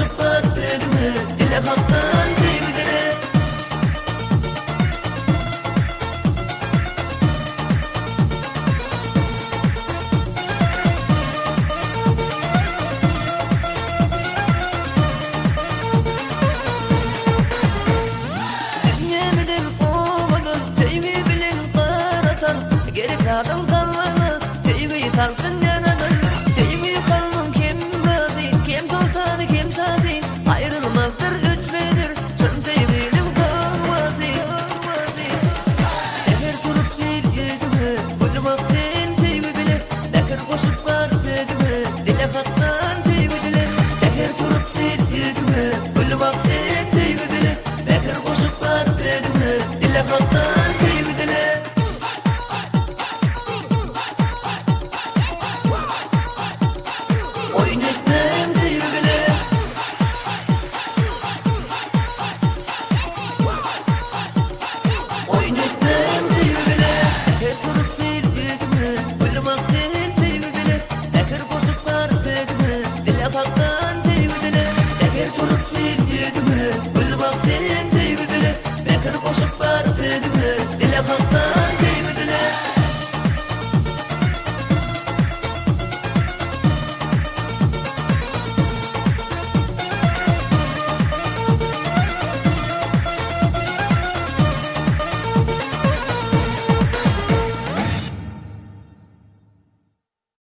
çıplak dedim Dile kaptan devdire Sevgi bilen karatan Gerek adam kalmadı Sevgiyi salsın Yeah.